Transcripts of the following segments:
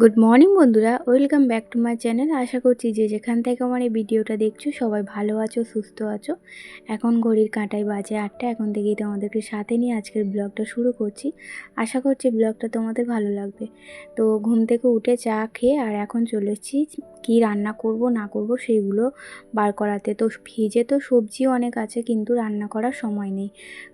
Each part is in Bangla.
গুড মর্নিং বন্ধুরা। Welcome back to my channel আশা করছি যে যেখান থেকে আমার এই ভিডিওটা দেখছ, সবাই ভালো আছো, সুস্থ আছো। এখন ঘড়ির কাঁটায় বাজে আটটা। এখন থেকেই তোমাদেরকে সাথে নিয়ে আজকের ব্লগটা শুরু করছি। আশা করছি ব্লগটা তোমাদের ভালো লাগবে। তো ঘুম থেকে উঠে চা খেয়ে আর এখন চলে এসেছি কী রান্না করব, না করব সেইগুলো বার করাতে। তো ফ্রিজে তো সবজি অনেক আছে, কিন্তু রান্না করার সময় নেই।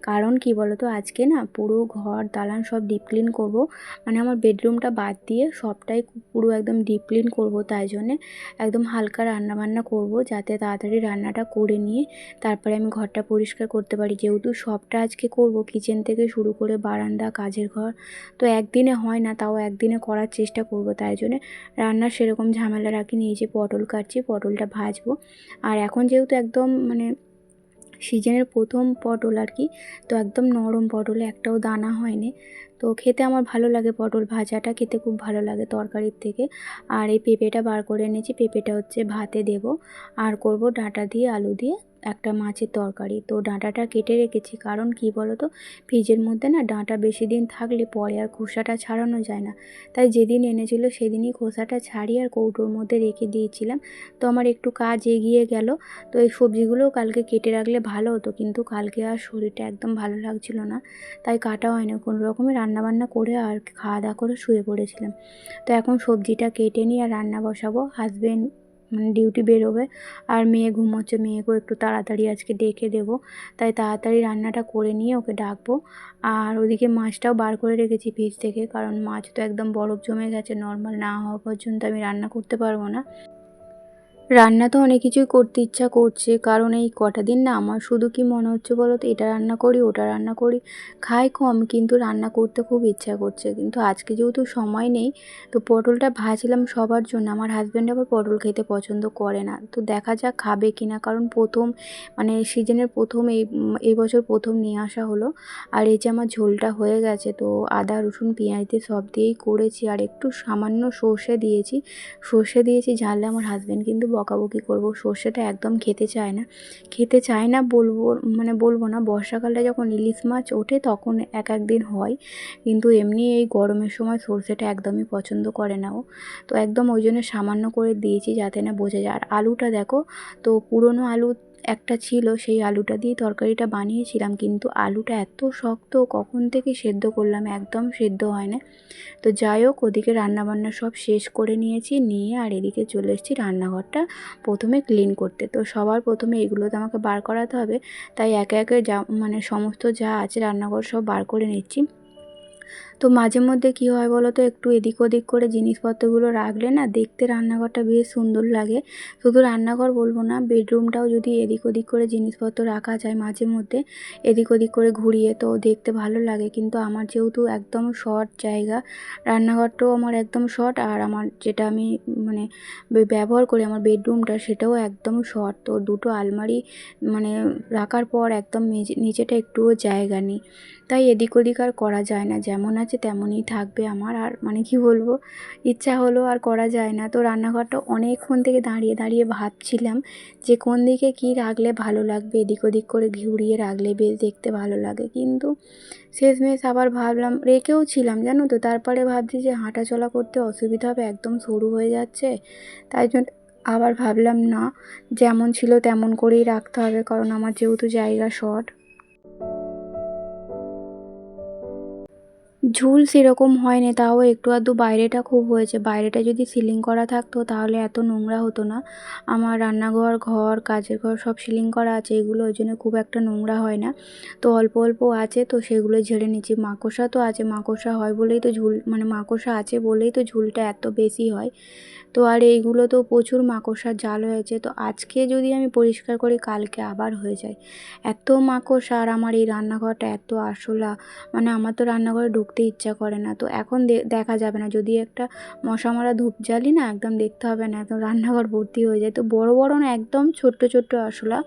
কারণ কি তো আজকে না পুরো ঘর, দালান সব ডিপ ক্লিন করব। মানে আমার বেডরুমটা বাদ দিয়ে সবটাই পুরো একদম ডিপ ক্লিন করব, তাই জন্যে একদম হালকা রান্না বান্না করব, যাতে তাড়াতাড়ি রান্নাটা করে নিয়ে তারপরে আমি ঘরটা পরিষ্কার করতে পারি। যেহেতু সবটা আজকে করব কিচেন থেকে শুরু করে বারান্দা, কাজের ঘর, তো একদিনে হয় না, তাও একদিনে করার চেষ্টা করব, তাই জন্যে রান্নার সেরকম ঝামেলা রাখিনি। এই যে পটল কাটছি, পটলটা ভাজবো। আর এখন যেহেতু একদম মানে সিজনের প্রথম পটল আর কি। তো একদম নরম পটলে, একটাও দানা হয়নি। তো খেতে আমার ভালো লাগে পটল ভাজাটা, খেতে খুব ভালো লাগে তরকারির থেকে। আর এই পেঁপেটা বার করে এনেছি, পেঁপেটা হচ্ছে ভাতে দেব। আর করব ডাঁটা দিয়ে, আলু দিয়ে একটা মাছের তরকারি। তো ডাঁটাটা কেটে রেখেছি। কারণ কি বলো তো ফ্রিজের মধ্যে না ডাঁটা বেশি দিন থাকলে পরে আর খোসাটা ছাড়ানো যায় না। তাই যেদিন এনেছিল সেদিনই খোসাটা ছাড়িয়ে আর কৌটোর মধ্যে রেখে দিয়েছিলাম। তো আমার একটু কাজ এগিয়ে গেল। তো এই সবজিগুলোও কালকে কেটে রাখলে ভালো হতো। কিন্তু কালকে আর শরীরটা একদম ভালো লাগছিল না। তাই কাটা হয় না কোনো রকমের রান্নাবান্না করে আর খাওয়া দাওয়া করে শুয়ে পড়েছিলাম। তো এখন সবজিটা কেটে নিয়ে আর রান্না বসাবো। হাজবেন্ড মানে ডিউটি বেরোবে। আর মেয়ে ঘুমোচ্ছে, মেয়েকেও একটু তাড়াতাড়ি আজকে ডেকে দেবো। তাই তাড়াতাড়ি রান্নাটা করে নিয়ে ওকে ডাকবো। আর ওদিকে মাছটাও বার করে রেখেছি ফ্রিজ থেকে, কারণ মাছ তো একদম বরফ জমে গেছে নর্মাল না হওয়া পর্যন্ত আমি রান্না করতে পারব না। রান্না তো অনেক কিছুই করতে ইচ্ছা করছে, কারণ এই কটা দিন না আমার শুধু কি মনে হচ্ছে বলো তো, এটা রান্না করি, ওটা রান্না করি, খাই কম কিন্তু রান্না করতে খুব ইচ্ছা করছে। কিন্তু আজকে যেহেতু সময় নেই, তো পটলটা ভাজলাম সবার জন্য, আমার হাজব্যান্ড আবার পটল খেতে পছন্দ করে না। তো দেখা যাক খাবে কি না, কারণ প্রথম মানে সিজনের প্রথম এই এই বছর প্রথম নিয়ে আসা হলো, আর এই যে আমার ঝোলটা হয়ে গেছে, তো আদা, রসুন, পেঁয়াজ দিয়ে সব দিয়েই করেছি, আর একটু সামান্য সর্ষে দিয়েছি সর্ষে দিয়েছি জানলে আমার হাজব্যান্ড কিন্তু বকাবকি করব, সর্ষেটা একদম খেতে চায় না। খেতে চায় না বলব মানে বলব না, বর্ষাকালটা যখন ইলিশ মাছ ওঠে তখন এক এক দিন হয়। কিন্তু এমনি এই গরমের সময় সর্ষেটা একদমই পছন্দ করে না ও। তো একদম ওই জন্য সামান্য করে দিয়েছি যাতে না বোঝা যায়। আর আলুটা দেখো, তো পুরনো আলু একটা ছিল, সেই আলুটা দিয়ে তরকারিটা বানিয়েছিলাম, কিন্তু আলুটা এত শক্ত, কখন থেকে সেদ্ধ করলাম একদম সেদ্ধ হয় না তো যাই হোক, ওদিকে রান্নাবান্না সব শেষ করে নিয়েছি, নিয়ে আর এদিকে চলে এসেছি রান্নাঘরটা প্রথমে ক্লিন করতে। তো সবার প্রথমে এগুলো তো আমাকে বার করাতে হবে, তাই একে একে যা মানে সমস্ত যা আছে রান্নাঘর সব বার করে নিচ্ছি। তো মাঝে মধ্যে কী হয় বলো তো, একটু এদিক ওদিক করে জিনিসপত্রগুলো রাখলে না দেখতে রান্নাঘরটা বেশ সুন্দর লাগে। শুধু রান্নাঘর বলব না, বেডরুমটাও যদি এদিক ওদিক করে জিনিসপত্র রাখা যায় মাঝে মধ্যে, এদিক ওদিক করে ঘুরিয়ে তো দেখতে ভালো লাগে। কিন্তু আমার যেহেতু একদম শর্ট জায়গা, রান্নাঘরটাও আমার একদম শর্ট আর আমার যেটা আমি মানে ব্যবহার করি আমার বেডরুমটা সেটাও একদম শর্ট। তো দুটো আলমারি মানে রাখার পর একদম নিচেটা একটুও জায়গা নেই। তাই এদিক ওদিক আর করা যায় না। যেমন আছে তেমনই থাকবে আমার। আর মানে কি বলব, ইচ্ছা হলো আর করা যায় না। তো রান্নাঘরটা অনেকক্ষণ থেকে দাঁড়িয়ে দাঁড়িয়ে ভাবছিলাম যে কোন দিকে কি রাখলে ভালো লাগবে, এদিক ওদিক করে ঘুরিয়ে রাখলে বেশ দেখতে ভালো লাগে। কিন্তু শেষমেশ আবার ভাবলাম রেখেও ছিলাম জানো তো, তারপরে ভাবছি যে হাঁটা চলা করতে অসুবিধা হবে, একদম সরু হয়ে যাচ্ছে। তাই জন্য আবার ভাবলাম না, যেমন ছিল তেমন করেই রাখতে হবে, কারণ আমার যেহেতু জায়গা শর্ট ঝুল সেরকম হয়নি, তাও একটু আধটু বাইরেটা খুব হয়েছে। বাইরেটা যদি সিলিং করা থাকতো তাহলে এত নোংরা হতো না। আমার রান্নাঘর, ঘর, কাজের ঘর সব সিলিং করা আছে, এগুলো ওই জন্য খুব একটা নোংরা হয় না। তো অল্প অল্প আছে, তো সেগুলো ঝেড়ে নিচ্ছি। মাকড়সা তো আছে, মাকড়সা হয় বলেই তো ঝুল মানে মাকড়সা আছে বলেই তো ঝুলটা এত বেশি হয়। তো আর এইগুলো তো প্রচুর মাকড়সার জাল হয়েছে। তো আজকে যদি আমি পরিষ্কার করি, কালকে আবার হয়ে যায়। এত মাকড়সা আর আমার এই রান্নাঘরটা এত আসলা মানে আমার তো রান্নাঘরে ঢুকতে ইচ্ছা করে না। তো এখন দেখা যাবে না। যদি একটা মশা মারা ধূপ জ্বালি না, একদম দেখতে হবে না। একদম রান্নাঘর ভর্তি হয়ে যায়। তো বড় বড় না, একদম ছোট্ট ছোট্ট আরশোলা।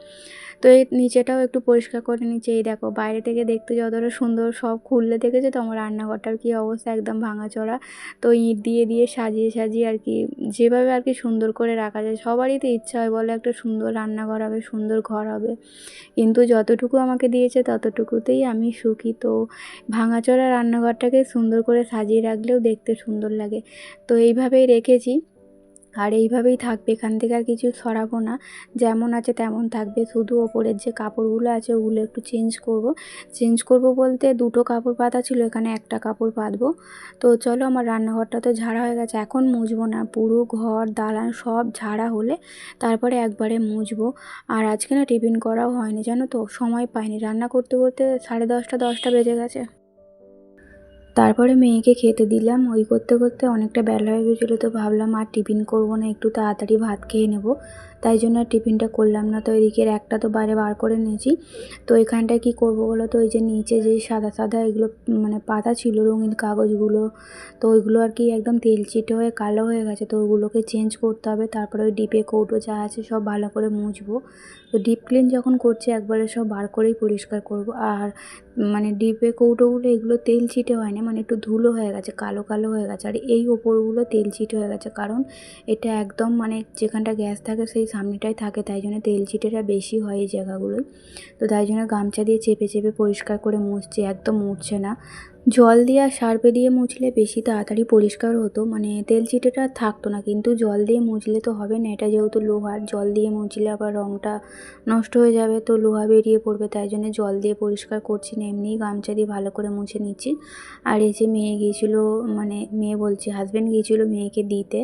তো এই নিচেটাও একটু পরিষ্কার করে নিচ্ছে এই দেখো বাইরে থেকে দেখতে যতটা সুন্দর সব খুললে দেখেছে তো? আমার রান্নাঘরটার কী অবস্থা? একদম ভাঙাচোরা। তো ইট দিয়ে দিয়ে সাজিয়ে সাজিয়ে আর কি যেভাবে আর কি সুন্দর করে রাখা যায়, সবারই তো ইচ্ছা হয় বলে একটা সুন্দর রান্নাঘর হবে, সুন্দর ঘর হবে। কিন্তু যতটুকু আমাকে দিয়েছে ততটুকুতেই আমি সুখী। তো ভাঙাচোরা রান্নাঘরটাকে সুন্দর করে সাজিয়ে রাখলেও দেখতে সুন্দর লাগে। তো এইভাবেই রেখেছি। আর এইভাবেই থাকবে, এখান থেকে আর কিছু সরাবো না। যেমন আছে তেমন থাকবে, শুধু ওপরের যে কাপড়গুলো আছে ওগুলো একটু চেঞ্জ করব। চেঞ্জ করব বলতে দুটো কাপড় পাতা ছিল, এখানে একটা কাপড় পাতবো। তো চলো আমার রান্নাঘরটা তো ঝাড়া হয়ে গেছে, এখন মুছবো না। পুরো ঘর, দালান সব ঝাড়া হলে তারপরে একবারে মুছবো। আর আজকে না টিফিন করাও হয়নি, জানো তো? সময় পাইনি। রান্না করতে করতে সাড়ে দশটা দশটা বেজে গেছে। তারপরে মেয়েকে খেতে দিলাম। ওই করতে করতে অনেকটা বেলা হয়ে গেছিল, তো ভাবলাম আর টিফিন করব না, একটু তাড়াতাড়ি ভাত খেয়ে নেব। তাই জন্য টিফিনটা করলাম না। তো এদিকের একটা তো বাইরে বার করে নিয়েছি। তো এখানটায় কী করব বলো তো? ওই যে নিচে যে সাদা সাদা এগুলো মানে পাতা ছিল, রঙিন কাগজগুলো, তো ওইগুলো আর কি একদম তেল তেলচিটে হয়ে কালো হয়ে গেছে। তো ওগুলোকে চেঞ্জ করতে হবে। তারপরে ওই ডিপে কৌটো যা আছে সব ভালো করে মুছবো। তো ডিপ ক্লিন যখন করছি, একবারে সব বার করেই পরিষ্কার করব। আর মানে ডিপে কৌটোগুলো, এগুলো তেল ছিটে হয় না মানে একটু ধুলো হয়ে গেছে, কালো কালো হয়ে গেছে। আর এই ওপরগুলো তেল ছিটে হয়ে গেছে। কারণ এটা একদম মানে যেখানটা গ্যাস থাকে, সেই সামনেটাই থাকে, তাই জন্য তেল ছিটেটা বেশি হয় এই জায়গাগুলোয়। তো তাই জন্য গামছা দিয়ে চেপে চেপে পরিষ্কার করে মুছছি, একদম মুছছে না। জল দিয়ে আর সার্ফে দিয়ে মুছলে বেশি তাড়াতাড়ি পরিষ্কার হতো। মানে তেল চিটেটা থাকতো না, কিন্তু জল দিয়ে মুছলে তো হবে না, এটা যেহেতু লোহার জল দিয়ে মুছলে আবার রঙটা নষ্ট হয়ে যাবে, তো লোহা বেরিয়ে পড়বে, তাই জন্য জল দিয়ে পরিষ্কার করছি না, এমনিই গামছা দিয়ে ভালো করে মুছে নিচ্ছি। আর এই যে মেয়ে গিয়েছিল মানে মেয়ে বলছি হাজব্যান্ড গিয়েছিল মেয়েকে দিতে,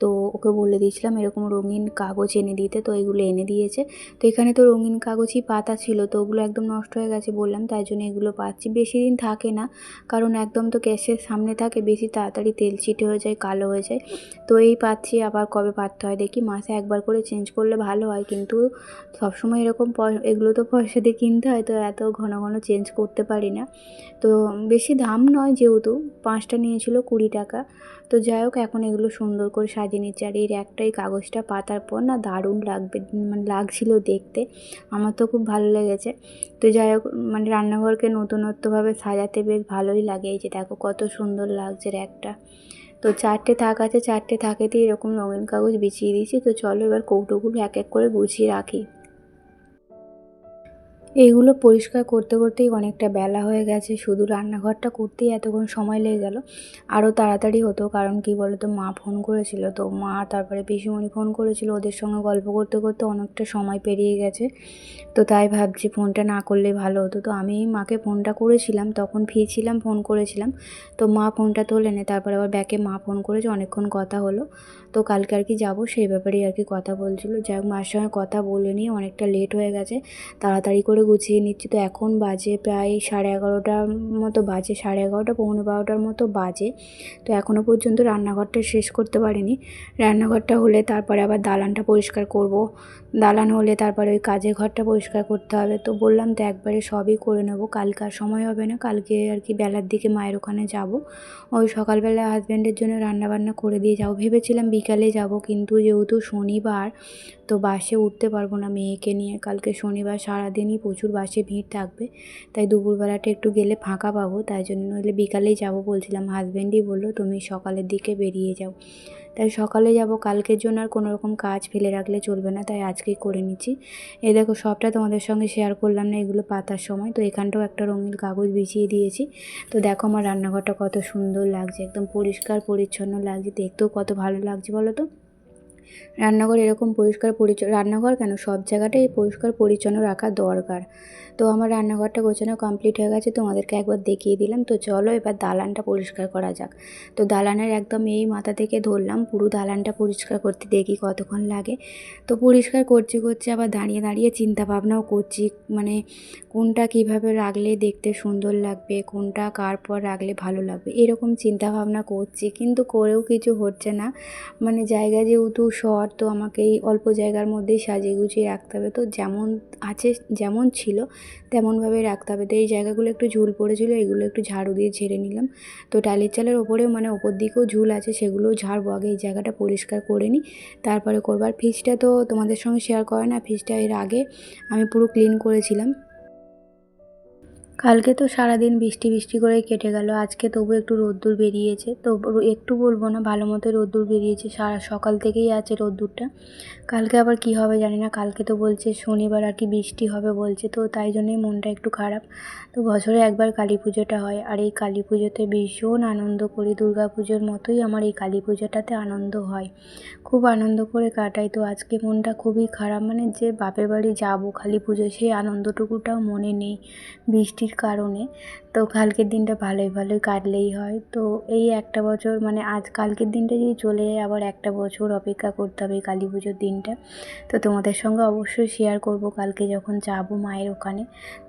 তো ওকে বলে দিয়েছিলাম এরকম রঙিন কাগজ এনে দিতে, তো এগুলো এনে দিয়েছে। তো এখানে তো রঙিন কাগজই পাতা ছিল, তো ওগুলো একদম নষ্ট হয়ে গেছে বললাম, তাই জন্য এগুলো পাচ্ছি। বেশি দিন থাকে না কারণ একদম তো গ্যাসের সামনে থাকে, বেশি তাড়াতাড়ি তেল ছিটে হয়ে যায়, কালো হয়ে যায়। তো এই পাচ্ছি আবার কবে পাততে হয় দেখি, মাসে একবার করে চেঞ্জ করলে ভালো হয়। কিন্তু সবসময় এরকম এগুলো তো পয়সা দিয়ে কিনতে হয়, তো এত ঘন ঘন চেঞ্জ করতে পারি না। তো বেশি দাম নয় যেহেতু, পাঁচটা নিয়েছিল কুড়ি টাকা। তো যাই হোক, এখন এগুলো সুন্দর করে সাজিয়ে নিচ্ছে। আর এর একটাই কাগজটা, পাতার পর না দারুণ লাগবে মানে লাগছিল দেখতে। আমার তো খুব ভালো লেগেছে। তো যাই হোক মানে রান্নাঘরকে নতুনত্বভাবে সাজাতে বেশ ভালোই লাগে। এই যে দেখো, কত সুন্দর লাগছে একটা। তো চারটে থাক আছে, চারটে থাকেতেই এরকম রঙিন কাগজ বিছিয়ে দিয়েছি। তো চলো এবার কৌটোগুলো এক এক করে গুছিয়ে রাখি। এইগুলো পরিষ্কার করতে করতেই অনেকটা বেলা হয়ে গেছে। শুধু রান্নাঘরটা করতেই এতক্ষণ সময় লেগে গেল। আরও তাড়াতাড়ি হতো, কারণ কি বলতো, মা ফোন করেছিল। তো মা, তারপরে পিসিমণি ফোন করেছিল। ওদের সঙ্গে গল্প করতে করতে অনেকটা সময় পেরিয়ে গেছে। তো তাই ভাবছি ফোনটা না করলে ভালো হতো। তো আমি মাকে ফোনটা করেছিলাম, তখন ফ্রি ছিলাম ফোন করেছিলাম। তো মা ফোনটা তোলেনি তারপরে আবার ব্যাকে মা ফোন করেছে, অনেকক্ষণ কথা হলো। তো কালকে আর কি যাব, সেই ব্যাপারেই আর কি কথা বলছিল। যাই মার সঙ্গে কথা বলে নিয়ে অনেকটা লেট হয়ে গেছে। তাড়াতাড়ি করে গুছিয়ে নিচ্ছি। তো এখন বাজে প্রায় সাড়ে এগারোটার মতো বাজে, সাড়ে এগারোটা, পৌনে বারোটার মতো বাজে। তো এখনও পর্যন্ত রান্নাঘরটা শেষ করতে পারিনি। রান্নাঘরটা হলে তারপরে আবার দালানটা পরিষ্কার করব। দালান হলে তারপরে ওই কাজের ঘরটা পরিষ্কার করতে হবে। তো বললাম তো একবারে সবই করে নেব। কালকে আর সময় হবে না। কালকে আর কি বেলার দিকে মায়ের ওখানে যাব। ওই সকালবেলা হাজব্যান্ডের জন্য রান্নাবান্না করে দিয়ে যাব। ভেবেছিলাম বিকালে যাব, কিন্তু যেহেতু শনিবার, তো বাসে উঠতে পারব না মেয়েকে নিয়ে। কালকে শনিবার সারাদিনই প্রচুর বাসে ভিড় থাকবে। তাই দুপুরবেলাটা একটু গেলে ফাঁকা পাবো। তাই জন্য নইলে বিকালেই যাব বলছিলাম। হাজব্যান্ডই বলল, তুমি সকালের দিকে বেরিয়ে যাও। তাই সকালে যাব। কালকের জন্য আর কোনো রকম কাজ ফেলে রাখলে চলবে না। তাই আজকেই করে নিচ্ছি। এ দেখো, সবটা তোমাদের সঙ্গে শেয়ার করলাম না। এগুলো পাতার সময়। তো এখানটাও একটা রঙিন কাগজ বিছিয়ে দিয়েছি। তো দেখো আমার রান্নাঘরটা কত সুন্দর লাগছে। একদম পরিষ্কার, পরিচ্ছন্ন লাগছে। দেখতেও কত ভালো লাগছে, বলো তো? রান্নাঘর এরকম পরিষ্কার পরিচ্ছন্ন রান্নাঘর কেন? সব জায়গাটাই পরিষ্কার পরিচ্ছন্ন রাখা দরকার। তো আমার রান্নাঘরটা গোছানো কমপ্লিট হয়ে গেছে, তোমাদেরকে একবার দেখিয়ে দিলাম। তো চলো এবার দালানটা পরিষ্কার করা যাক। তো দালানের একদম এই মাথা থেকে ধরলাম, পুরো দালানটা পরিষ্কার করতে দেখি কতক্ষণ লাগে। তো পরিষ্কার করছি করছি আবার দাঁড়িয়ে দাঁড়িয়ে চিন্তা ভাবনাও করছি মানে কোনটা কীভাবে রাখলে দেখতে সুন্দর লাগবে, কোনটা কার পর রাখলে ভালো লাগবে, এরকম চিন্তা ভাবনা করছি। কিন্তু করেও কিছু হচ্ছে না। মানে জায়গা যেহেতু শর্ট তো আমাকে এই অল্প জায়গার মধ্যেই সাজিয়ে গুছিয়ে রাখতে হবে। তো যেমন আছে, যেমন ছিল তেমনভাবে রাখতে হবে। তো এই জায়গাগুলো একটু ঝুল পড়েছিল, এগুলো একটু ঝাড়ু দিয়ে ঝেড়ে নিলাম। তো টালির চালের ওপরেও মানে ওপর দিকেও ঝুল আছে, সেগুলোও ঝাড়বো। আগে এই জায়গাটা পরিষ্কার করে নিই, তারপরে করবার ফিজটা তো তোমাদের সঙ্গে শেয়ার করে না ফিজটা এর আগে আমি পুরো ক্লিন করেছিলাম। কালকে তো সারাদিন বৃষ্টি বৃষ্টি করেই কেটে গেল। আজকে তবু একটু রোদ্দুর বেরিয়েছে। তো একটু বলব না, ভালো মতো রোদ্দুর বেরিয়েছে। সারা সকাল থেকেই আছে রোদ্দুরটা। কালকে আবার কি হবে জানি না কালকে তো বলছে শনিবার আর কি বৃষ্টি হবে বলছে, তো তাই জন্যই মনটা একটু খারাপ। তো বছরে একবার কালী পুজোটা হয়, আর এই কালী পুজোতে ভীষণ আনন্দ করি, দুর্গা পুজোর মতোই আমার এই কালী পুজোটাতে আনন্দ হয়। খুব আনন্দ করে কাটাই, তো আজকে মনটা খুবই খারাপ মানে যে বাপের বাড়ি যাব কালী পুজো সেই আনন্দটুকুটাও মনে নেই বৃষ্টির কারণে। তো কালকের দিনটা ভালোই ভালোই কাটলেই হয়। তো এই একটা বছর মানে আজ কালকের দিনটা যদি চলে যায়, আবার একটা বছর অপেক্ষা করতে হবে কালী পুজোর দিনটা। তো তোমাদের সঙ্গে অবশ্যই শেয়ার করব কালকে যখন যাব মায়ের ওখানে।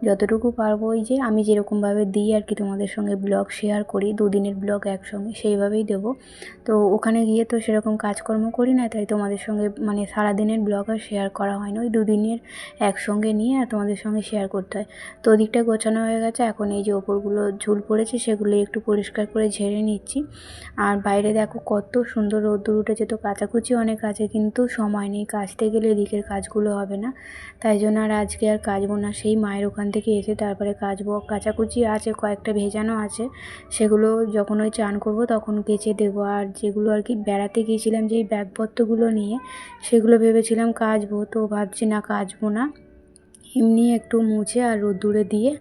যতটুকু পারব ওই যে, আমি যেরকমভাবে দিই আর কি তোমাদের সঙ্গে ব্লগ শেয়ার করি, দুদিনের ব্লগ একসঙ্গে সেইভাবেই দেব। তো ওখানে গিয়ে তো সেরকম কাজকর্ম করি না, তাই তোমাদের সঙ্গে মানে সারাদিনের ব্লগ আর শেয়ার করা হয় না। ওই দুদিনের একসঙ্গে নিয়ে আর তোমাদের সঙ্গে শেয়ার করতে হয়। তো ওদিকটা গোছানো হয়ে গেছে, এখন এই যে ওপরগুলো ঝুল পড়েছে সেগুলো একটু পরিষ্কার করে ঝেড়ে নিচ্ছি। আর বাইরে দেখো কত সুন্দর রোদ্দুর উঠেছে, তো কাচাকুচি অনেক আছে কিন্তু সময় নেই, কাচতে গেলে এদিকের কাজগুলো হবে না। তাই জন্য আর আজকে আর কাচবো না, সেই মায়ের ওখান থেকে এসে তারপরে কাচবো। কাচাকুচি আছে, কয়েকটা ভেজানো আছে, সেগুলো যখন ওই চান করব তখন কেচে দেবো। আর যেগুলো আর কি বেড়াতে গিয়েছিলাম যেই ব্যাগপত্রগুলো নিয়ে, সেগুলো ভেবেছিলাম কাচবো, তো ভাবছি না কাচবো না। এমনি একটু মুছে আর রোদ্দুরে দিয়ে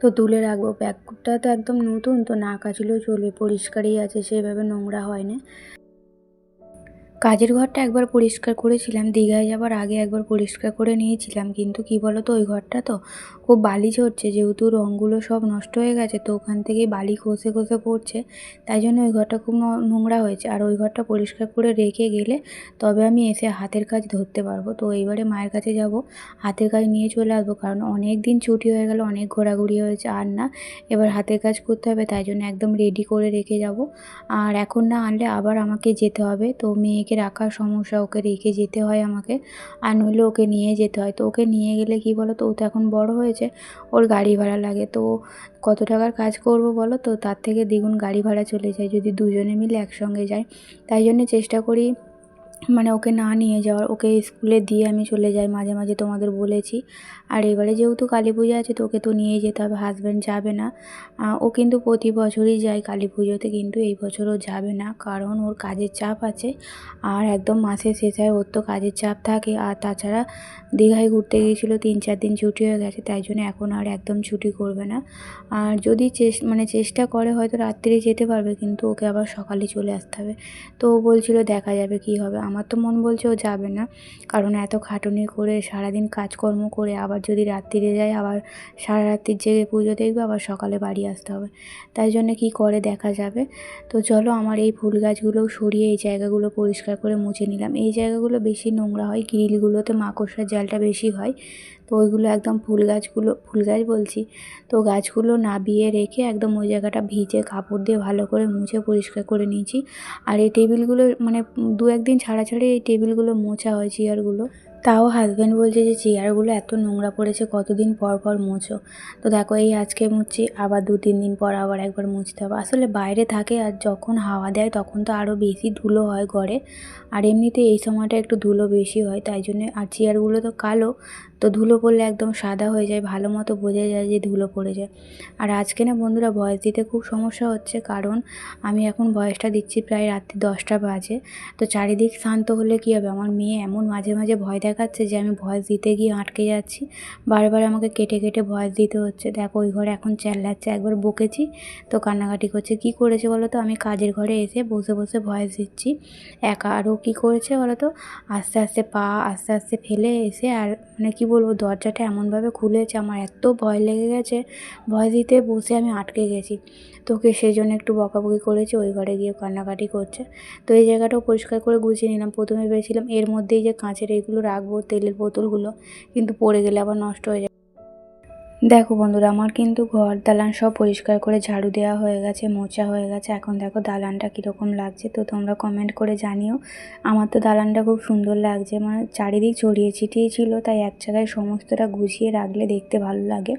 তো তুলে রাখব। ব্যাগটা তো একদম নতুন, তো না কাচলেও চলবে, পরিষ্কারই আছে, সেভাবে নোংরা হয় না। কাজের ঘরটা একবার পরিষ্কার করেছিলাম, দীঘায় যাবার আগে একবার পরিষ্কার করে নিয়েছিলাম, কিন্তু কি বলো তো ওই ঘরটা তো খুব বালি ঝরছে, যেহেতু রঙগুলো সব নষ্ট হয়ে গেছে, তো ওখান থেকেই বালি খসে খসে পড়ছে, তাই জন্য ওই ঘরটা খুব নোংরা হয়েছে, আর ওই ঘরটা পরিষ্কার করে রেখে গেলে তবে আমি এসে হাতের কাজ ধরতে পারব, তো এইবারে মায়ের কাছে যাব, হাতের কাজ নিয়ে চলে আসব, কারণ অনেক দিন ছুটি হয়ে গেল, অনেক ঘোরাঘুরি হয়েছে, আর না, এবার হাতের কাজ করতে হবে, তাই জন্য একদম রেডি করে রেখে যাব, আর এখন না আনলে আবার আমাকে যেতে হবে, তো মেয়েকে ওকে রাখার সমস্যা, ওকে রেখে যেতে হয় আমাকে। আর নইলে ওকে নিয়ে যেতে হয়। তো ওকে নিয়ে গেলে কি বলো তো ও তো এখন বড় হয়েছে, ওর গাড়ি ভাড়া লাগে। তো কত টাকার কাজ করব বলো? তো তার থেকে দ্বিগুণ গাড়ি ভাড়া চলে যায়। যদি দুজনে মিলে একসঙ্গে যায় তাই জন্য চেষ্টা করি মানে ওকে না নিয়ে যাওয়ার, ওকে স্কুলে দিয়ে আমি চলে যাই, মাঝে মাঝে তোমাদের বলেছি। আর এবারে যেহেতু কালী পুজো আছে, তো ওকে তো নিয়ে যেতে হবে হাজব্যান্ড যাবে না। ও কিন্তু প্রতি বছরই যায় কালী পুজোতে, কিন্তু এই বছরও যাবে না, কারণ ওর কাজের চাপ আছে। আর একদম মাসের শেষে ওর তো কাজের চাপ থাকে, আর তাছাড়া দীঘায় ঘুরতে গিয়েছিল, তিন চার দিন ছুটি হয়ে গেছে, তাই জন্য এখন আর একদম ছুটি করবে না। আর যদি চেস মানে চেষ্টা করে, হয়তো রাত্রে যেতে পারবে, কিন্তু ওকে আবার সকালে চলে আসতে হবে। তো ও বলছিল, দেখা যাবে কি হবে। আমার তো মন বলছে ও যাবে না। কারণ এত খাটুনি করে সারাদিন কাজকর্ম করে আবার যদি রাত্রিরে যায়, আবার সারা রাত্রির জেগে পুজো দেখবে, আবার সকালে বাড়ি আসতে হবে। তাই জন্য কি করে দেখা যাবে? তো চলো আমার এই ফুল গাছগুলোও সরিয়ে এই জায়গাগুলো পরিষ্কার করে মুছে নিলাম। এই জায়গাগুলো বেশি নোংরা হয়, গ্রিলগুলোতে মাকড়সার জালটা বেশি হয়। ওইগুলো একদম ফুল গাছগুলো, ফুল গাছ বলছি। তো গাছগুলো নাবিয়ে রেখে একদম ওই জায়গাটা ভিজে কাপড় দিয়ে ভালো করে মুছে পরিষ্কার করে নিয়েছি। আর এই টেবিলগুলো মানে দু একদিন ছাড়া ছাড়া এই টেবিলগুলো মোছা হয় চেয়ারগুলো। তাও হাজব্যান্ড বলছে যে চেয়ারগুলো এত নোংরা পড়েছে, কতদিন পর পর মুছো। তো দেখো এই আজকে মুছছি, আবার দু তিন দিন পর আবার একবার মুছতে হবে। আসলে বাইরে থাকে আর যখন হাওয়া দেয় তখন তো আরও বেশি ধুলো হয় ঘরে। আর এমনিতে এই সময়টা একটু ধুলো বেশি হয়, তাই জন্য আর চেয়ারগুলো তো কালো। তো ধুলো পড়লে একদম সাদা হয়ে যায়, ভালো মতো বোঝা যায় যে ধুলো পড়ে যায় আর আজকে না বন্ধুরা ভয়েস দিতে খুব সমস্যা হচ্ছে কারণ আমি এখন ভয়েসটা দিচ্ছি প্রায় রাত্রি দশটা বাজে। তো চারিদিক শান্ত হলে কী হবে? আমার মেয়ে এমন মাঝে মাঝে ভয় দেখাচ্ছে যে আমি ভয়েস দিতে গিয়ে আটকে যাচ্ছি। বারবার আমাকে কেটে কেটে ভয়েস দিতে হচ্ছে। দেখো ওই ঘরে এখন চেল্লাচ্ছে, একবার বকেছি, তো কান্নাকাটি করছে। কি করেছে বলো তো? আমি কাজের ঘরে এসে বসে বসে ভয়েস দিচ্ছি। একা আরও কী করেছে বলো তো? আস্তে আস্তে পা আস্তে আস্তে ফেলে এসে আর মানে কী বলব, দরজাটা এমনভাবে খুলেছে, আমার এত ভয় লেগে গেছে, ভয় দিতে বসে আমি আটকে গেছি। তোকে সেই জন্য একটু বকাবকি করেছে, ওই ঘরে গিয়ে কান্নাকাটি করছে। তো এই জায়গাটাও পরিষ্কার করে গুছিয়ে নিলাম। প্রথমে ভেবেছিলাম এর মধ্যেই যে কাঁচের এইগুলো রাখব, তেলের বোতলগুলো, কিন্তু পড়ে গেলে আবার নষ্ট হয়ে যাবে। দেখো বন্ধুরা, আমার কিন্তু ঘর দালান সব পরিষ্কার করে ঝাড়ু দেওয়া হয়ে গেছে, মোচা হয়ে গেছে। এখন দেখো দালানটা কীরকম লাগছে, তো তোমরা কমেন্ট করে জানিও। আমার তো দালানটা খুব সুন্দর লাগছে মানে চারিদিক ছড়িয়ে ছিটিয়ে ছিল, তাই এক জায়গায় সমস্তটা গুছিয়ে রাখলে দেখতে ভালো লাগে।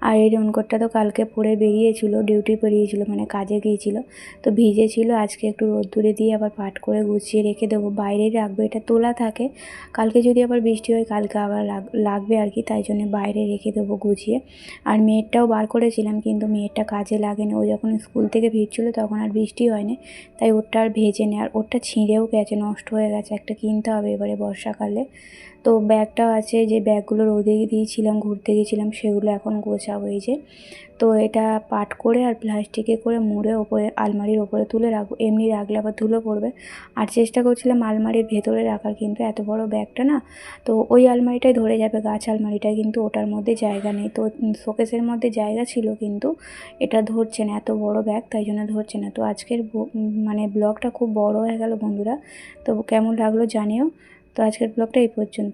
আর এই রেনকোটটা তো কালকে পরে বেরিয়েছিল ডিউটি বেরিয়েছিল মানে কাজে গিয়েছিল, তো ভিজে ছিল আজকে একটু রোদ্দুরে দিয়ে আবার পাট করে গুছিয়ে রেখে দেবো, বাইরেই রাখব, এটা তোলা থাকে। কালকে যদি আবার বৃষ্টি হয়, কালকে আবার লাগ- লাগবে আর কি, তাই জন্য বাইরে রেখে দেবো, গুছিয়ে। আর মেয়েরটাও বার করেছিলাম, কিন্তু মেয়েরটা কাজে লাগেনি। ও যখন স্কুল থেকে ফিরছিল তখন আর বৃষ্টি হয়নি, তাই ওরটা আর ভেজে নেয় আর ওরটা ছিঁড়েও গেছে, নষ্ট হয়ে গেছে, একটা কিনতে হবে এবারে বর্ষাকালে। তো ব্যাগটাও আছে, যে ব্যাগগুলো রোদে দিয়েছিলাম, ঘুরতে গিয়েছিলাম সেগুলো এখন এই যে তো এটা পাট করে আর প্লাস্টিকে করে মুড়ে ওপরে, আলমারির ওপরে তুলে রাখব এমনি রাখলে আবার ধুলো পড়বে। আর চেষ্টা করছিলাম আলমারির ভেতরে রাখার, কিন্তু এত বড় ব্যাগটা না, তো ওই আলমারিটাই ধরে যাবে, গাছ আলমারিটা কিন্তু ওটার মধ্যে জায়গা নেই। তো শোকেসের মধ্যে জায়গা ছিল, কিন্তু এটা ধরছে না, এত বড় ব্যাগ, তাই জন্য ধরছে না। তো আজকের মানে ব্লগটা খুব বড় হয়ে গেল বন্ধুরা, তো কেমন লাগল জানিও। তো আজকের ব্লগটা এই পর্যন্ত।